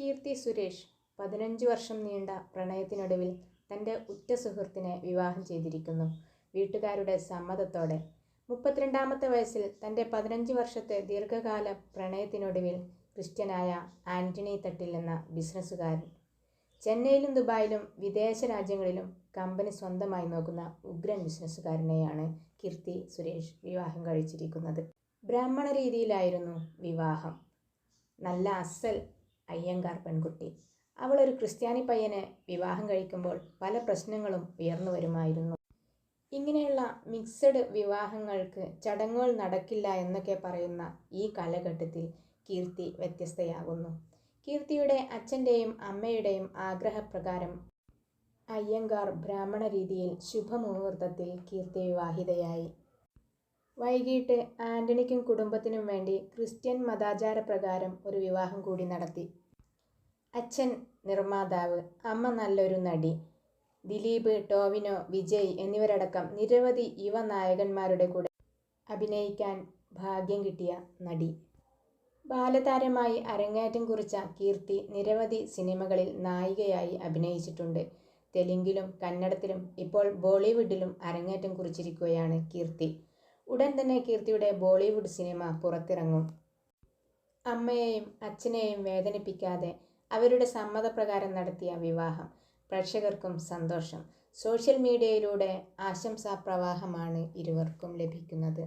കീർത്തി സുരേഷ് പതിനഞ്ച് വർഷം നീണ്ട പ്രണയത്തിനൊടുവിൽ തന്റെ ഉറ്റ സുഹൃത്തിനെ വിവാഹം ചെയ്തിരിക്കുന്നു. വീട്ടുകാരുടെ സമ്മതത്തോടെ. മുപ്പത്തിരണ്ടാമത്തെ വയസ്സിൽ തന്റെ പതിനഞ്ച് വർഷത്തെ ദീർഘകാല പ്രണയത്തിനൊടുവിൽ ക്രിസ്ത്യനായ ആന്റണി തട്ടിൽ എന്ന ബിസിനസ്സുകാരൻ. ചെന്നൈയിലും ദുബായിലും വിദേശ രാജ്യങ്ങളിലും കമ്പനി സ്വന്തമായി നോക്കുന്ന ഉഗ്രൻ ബിസിനസ്സുകാരനെയാണ് കീർത്തി സുരേഷ് വിവാഹം കഴിച്ചിരിക്കുന്നത്. ബ്രാഹ്മണ രീതിയിലായിരുന്നു വിവാഹം. നല്ല അസൽ അയ്യങ്കാർ പെൺകുട്ടി. അവൾ ഒരു ക്രിസ്ത്യാനി പയ്യനെ വിവാഹം കഴിക്കുമ്പോൾ പല പ്രശ്നങ്ങളും ഉയർന്നു വരുമായിരുന്നു. ഇങ്ങനെയുള്ള മിക്സഡ് വിവാഹങ്ങൾക്ക് ചടങ്ങുകൾ നടക്കില്ല എന്നൊക്കെ പറയുന്ന ഈ കാലഘട്ടത്തിൽ കീർത്തി വ്യത്യസ്തയാകുന്നു. കീർത്തിയുടെ അച്ഛന്റെയും അമ്മയുടെയും ആഗ്രഹപ്രകാരം അയ്യങ്കാർ ബ്രാഹ്മണ രീതിയിൽ ശുഭമുഹൂർത്തത്തിൽ കീർത്തി വിവാഹിതയായി. വൈകിട്ട് ആന്റണിക്കും കുടുംബത്തിനും വേണ്ടി ക്രിസ്ത്യൻ മതാചാരപ്രകാരം ഒരു വിവാഹം കൂടി നടത്തി. അച്ഛൻ നിർമ്മാതാവ് അമ്മ നല്ലൊരു നടി ദിലീപ് ടോവിനോ വിജയ് എന്നിവരടക്കം നിരവധി യുവ നായകന്മാരുടെ കൂടെ അഭിനയിക്കാൻ ഭാഗ്യം കിട്ടിയ നടി. ബാലതാരമായി അരങ്ങേറ്റം കുറിച്ച കീർത്തി നിരവധി സിനിമകളിൽ നായികയായി അഭിനയിച്ചിട്ടുണ്ട്. തെലുങ്കിലും കന്നഡത്തിലും ഇപ്പോൾ ബോളിവുഡിലും അരങ്ങേറ്റം കുറിച്ചിരിക്കുകയാണ് കീർത്തി. ഉടൻ തന്നെ കീർത്തിയുടെ ബോളിവുഡ് സിനിമ പുറത്തിറങ്ങും. അമ്മയെയും അച്ഛനെയും വേദനിപ്പിക്കാതെ അവരുടെ സമ്മതപ്രകാരം നടത്തിയ വിവാഹം പ്രേക്ഷകർക്കും സന്തോഷം. സോഷ്യൽ മീഡിയയിലൂടെ ആശംസാ പ്രവാഹമാണ് ഇരുവർക്കും ലഭിക്കുന്നത്.